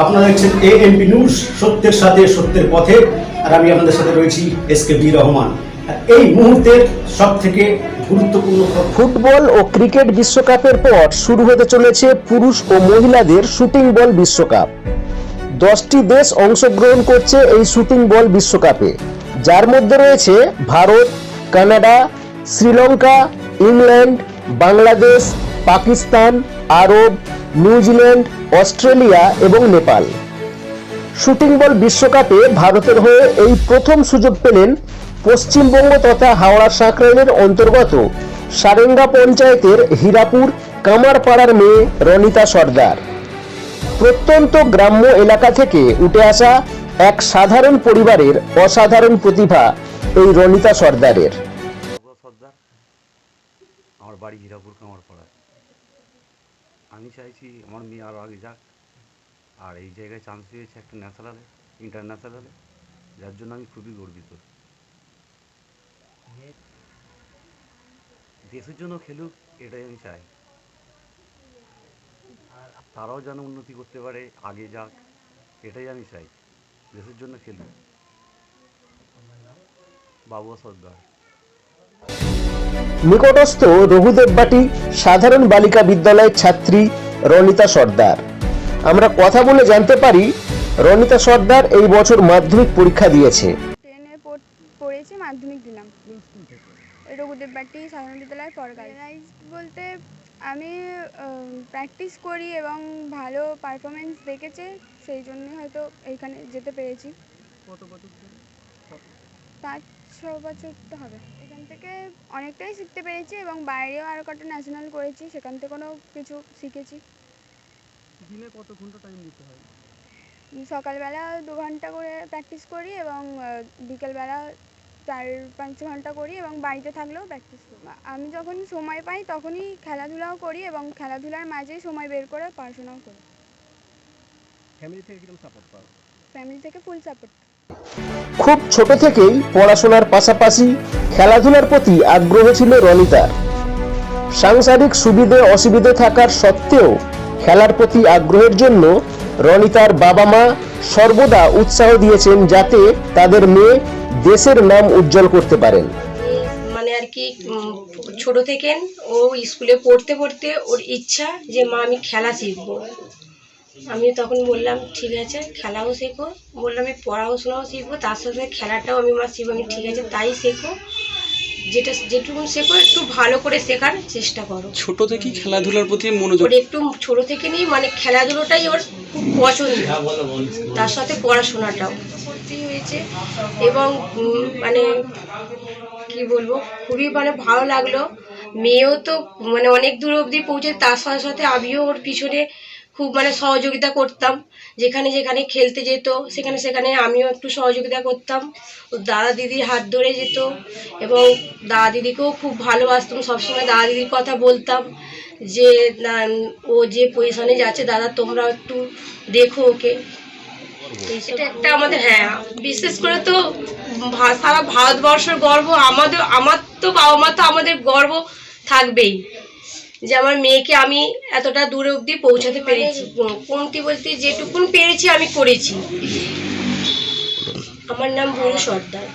আপনারা দেখছেন ANP news সত্যের সাথে সত্যের পথে, আর আমি আপনাদের সাথে রয়েছি এস কে বি রহমান। এই মুহূর্তের সব থেকে ফুটবল ও ক্রিকেট বিশ্বকাপের পর শুরু হতে চলেছে পুরুষ ও মহিলাদের শুটিং বল বিশ্বকাপ। দশটি দেশ অংশগ্রহণ করছে এই শুটিং বল বিশ্বকাপে। যার মধ্যে রয়েছে Bharat, Canada, Sri Lanka, England, Bangladesh, Pakistan, Arab New Zealand, Australia এবং নেপাল। শুটিং বল বিশ্বকাপে ভারতের হয়ে এই প্রথম সুযোগ পেলেন পশ্চিমবঙ্গ তথা হাওড়া সাঁকরাইলের অন্তর্গত সারেঙ্গা পঞ্চায়েতের হীরাপুর কামারপাড়ার মেয়ে রনিতা সর্দার। প্রত্যন্ত গ্রাম্য এলাকা থেকে উঠে আসা এক সাধারণ পরিবারের অসাধারণ প্রতিভা এই রনিতা সর্দারের। সর্দার আমার বাড়ি হীরাপুর আমি চাইছি আমার মেয়ে আরও আগে যাক। আর এই জায়গায় চান্স পেয়েছে একটা ন্যাশনালে ইন্টারন্যাশনালে যার জন্য আমি খুবই গর্বিত। দেশের জন্য খেলুক, এটাই আমি চাই। তারাও যেন উন্নতি করতে পারে, আগে যাক, এটাই আমি চাই। দেশের জন্য খেলুক। বাবুয়া সর্দার। নিকটস্থ রঘুদেববাটি সাধারণ বালিকা বিদ্যালয়ের ছাত্রী রনিতা সর্দার। আমরা কথা বলে জানতে পারি রনিতা সর্দার এই বছর মাধ্যমিক পরীক্ষা দিয়েছে। টেনে পড়- পড়েছি মাধ্যমিক দিলাম। রঘুদেববাটি সাধারণ বিদ্যালয় পরগাল রাইজ বলতে আমি প্র্যাকটিস করি এবং ভালো পারফরমেন্স দেখেছে সেই জন্য হয়তো এইখানে যেতে পেরেছি। পাঁচ ছ বছর তো হবে। এখান থেকে অনেকটাই শিখতে পেরেছি এবং বাইরেও আরও কটা ন্যাশনাল করেছি সেখান থেকে কোনো কিছু শিখেছি। দিনে কত ঘণ্টা টাইম দিতে হয়? সকালবেলা দু ঘণ্টা করে প্র্যাকটিস করি এবং বিকেলবেলা চার পাঁচ ঘণ্টা করি এবং বাড়িতে থাকলেও প্র্যাকটিস করি। আমি যখন সময় পাই তখনই খেলাধুলাও করি এবং খেলাধুলার মাঝেই সময় বের করে পড়াশোনাও করি। ফ্যামিলি থেকে কীরকম সাপোর্ট পাও? ফ্যামিলি থেকে ফুল সাপোর্ট খুব ছোট থেকেই পড়াশোনার পাশাপাশি খেলাধুলার প্রতি আগ্রহ ছিল রনিতার সাংসারিক সুবিধে অসুবিধে থাকার সত্ত্বেও খেলার প্রতি আগ্রহের জন্য রনিতার বাবা মা সর্বদা উৎসাহ দিয়েছেন যাতে তাদের মেয়ে দেশের নাম উজ্জ্বল করতে পারেন। মানে আর কি ছোট থেকে ও স্কুলে পড়তে পড়তে ওর ইচ্ছা যে, মা, আমি খেলা শিখব। আমি তখন বললাম ঠিক আছে খেলাও শেখো। বললাম আমি পড়াশোনাও শিখব তার সাথে খেলাটাও আমি মা শিখব। আমি ঠিক আছে তাই শেখো। যেটা যেটুকু শেখো একটু ভালো করে শেখার চেষ্টা করো। ছোট থেকে খেলাধুলার প্রতি মনোযোগ একটু ছোট থেকে নিয়ে মানে খেলাধুলোটাই ওর খুব পছন্দ। তার সাথে পড়াশোনাটাও হয়েছে। এবং মানে কি বলব খুবই মানে ভালো লাগল। মেয়েও তো মানে অনেক দূর অবধি পৌঁছে তার সাথে সাথে আমিও ওর পিছনে খুব মানে সহযোগিতা করতাম। যেখানে যেখানে খেলতে যেত, সেখানে সেখানে আমিও একটু সহযোগিতা করতাম। দাদা দিদির হাত ধরে যেত এবং দাদা দিদিকেও খুব ভালোবাসতাম। সবসময় দাদা দিদির কথা বলতাম যে ও যে পজিশনে যাচ্ছে, দাদা তোমরা একটু দেখো ওকে। এটা একটা আমাদের হ্যাঁ বিশেষ করে তো সারা ভারতবর্ষের গর্ব আমাদের, আমার তো বাবা মা তো আমাদের গর্ব থাকবেই। যে আমার মেয়েকে আমি এতটা দূরে অবধি পৌঁছাতে পেরেছি। কোনটি বলতে যেটুকুন পেরেছি আমি করেছি। আমার নাম বুড়ো সর্দার।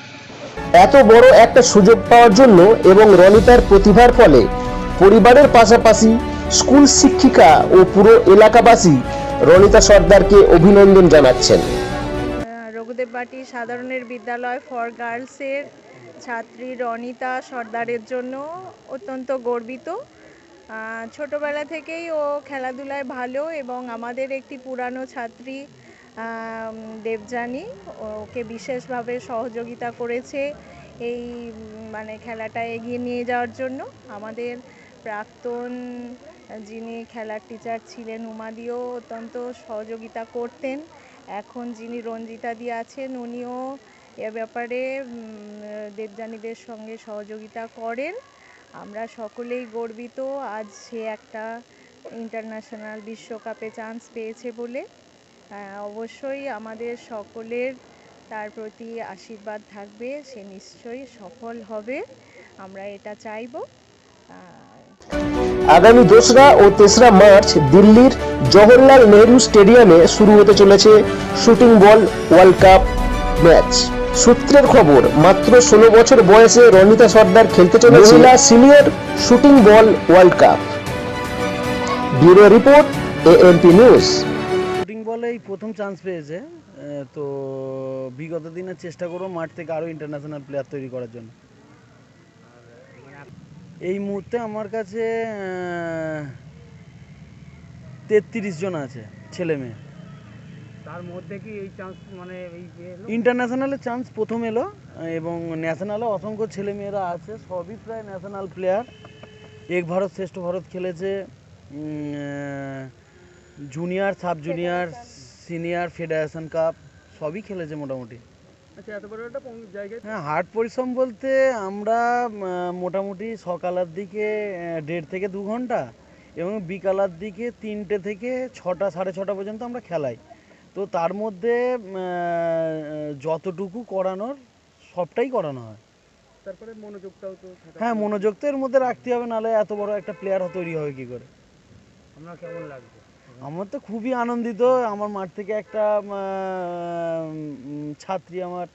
এত বড় একটা সুযোগ পাওয়ার জন্য এবং রনিতার প্রতিভার ফলে পরিবারের পাশাপাশি স্কুল শিক্ষিকা ও পুরো এলাকাবাসী রনিতা সর্দারকে অভিনন্দন জানাচ্ছেন। রঘুদেব রঘুদেববাটি সাধারণের বিদ্যালয় ফর গার্লসের ছাত্রী রনিতা সর্দারের জন্য অত্যন্ত গর্বিত। ছোটবেলা থেকেই ও খেলাধুলায় ভালো এবং আমাদের একটি পুরানো ছাত্রী দেবযানী, ওকে বিশেষভাবে সহযোগিতা করেছে এই মানে খেলাটা এগিয়ে নিয়ে যাওয়ার জন্য। আমাদের প্রাক্তন যিনি খেলার টিচার ছিলেন, উমাদিও অত্যন্ত সহযোগিতা করতেন। এখন যিনি রঞ্জিতা দি আছেন, উনিও এ ব্যাপারে দেবযানীদের সঙ্গে সহযোগিতা করেন। আমরা সকলেই গর্বিত আজ সে একটা ইন্টারন্যাশনাল বিশ্বকাপে চান্স পেয়েছে বলে। অবশ্যই আমাদের সকলের তার প্রতি আশীর্বাদ থাকবে, সে নিশ্চয়ই সফল হবে, আমরা এটা চাইব। আগামী দোসরা ও তেসরা মার্চ দিল্লির জওহরলাল নেহরু স্টেডিয়ামে শুরু হতে চলেছে shooting ball world cup match সূত্রের খবর, মাত্র ষোলো বছর বয়সে রনিতা সর্দার খেলতে চলেছে মহিলা senior shooting ball world cup. Bureau report, ANP news. Shooting বলে এই প্রথম চান্স পেয়েছে তো বিগত দিনে চেষ্টা করব মাঠ থেকে আরও ইন্টারন্যাশনাল প্লেয়ার তৈরি করার জন্য। এই মুহূর্তে আমার কাছে তেত্রিশ জন আছে ছেলে মেয়ে তার মধ্যে কি এই চান্স মানে এই যে? ইন্টারন্যাশনালে চান্স প্রথম এলো এবং ন্যাশনালে অসংখ্য ছেলে মেয়েরা আছে সবই প্রায় ন্যাশনাল প্লেয়ার এক ভারত শ্রেষ্ঠ ভারত খেলেছে junior sub junior senior federation cup সবই খেলেছে মোটামুটি। আচ্ছা এত বড় একটা পং- জায়গায় হ্যাঁ হার্ড পরিশ্রম বলতে আমরা মোটামুটি সকালের দিকে দেড় থেকে দু ঘণ্টা এবং বিকালের দিকে তিনটে থেকে ছটা সাড়ে ছটা পর্যন্ত আমরা খেলাই। তো তার মধ্যে যতটুকু করানোর সবটাই করানো হয়। তারপরে মনোযোগটাও তো হ্যাঁ মনোযোগ তো এর মধ্যে রাখতে হবে নাহলে এত বড় একটা প্লেয়ার তৈরি হবে কি করে? আপনার কেমন লাগছে? আমার তো খুবই আনন্দিত। আমার মাঠ থেকে একটা ছাত্রী আমার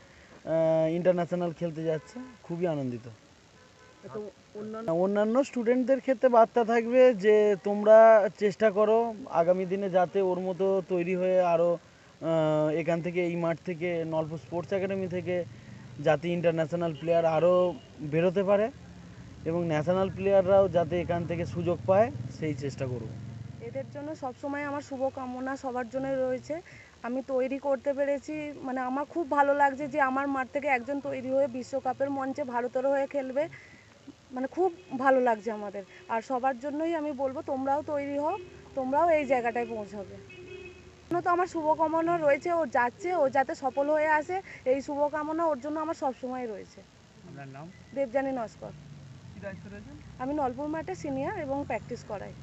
ইন্টারন্যাশনাল খেলতে যাচ্ছে। খুবই আনন্দিত। অন্যান্য অন্যান্য স্টুডেন্টদের ক্ষেত্রে বার্তা থাকবে যে তোমরা চেষ্টা করো আগামী দিনে যাতে ওর মতো তৈরি হয়ে আরও এখান থেকে এই মাঠ থেকে নলপুর স্পোর্টস একাডেমি থেকে যাতে ইন্টারন্যাশনাল প্লেয়ার আরও বেরোতে পারে এবং ন্যাশনাল প্লেয়াররাও যাতে এখান থেকে সুযোগ পায়, সেই চেষ্টা করব। এদের জন্য সবসময় আমার শুভকামনা, সবার জন্য রয়েছে। আমি তৈরি করতে পেরেছি। মানে আমার খুব ভালো লাগছে যে আমার মাঠ থেকে একজন তৈরি হয়ে বিশ্বকাপের মঞ্চে ভারতের হয়ে খেলবে। মানে খুব ভালো লাগছে আমাদের। আর সবার জন্যই আমি বলব, তোমরাও তৈরি হও, তোমরাও এই জায়গাটায় পৌঁছাবে। তো আমার শুভকামনা রয়েছে ও যাচ্ছে ও যাতে সফল হয়ে আসে এই শুভকামনা ওর জন্য আমার সবসময় রয়েছে। আপনার নাম? দেবজানী নস্কর। আমি নলপুর মাঠে সিনিয়র এবং প্র্যাকটিস করাই।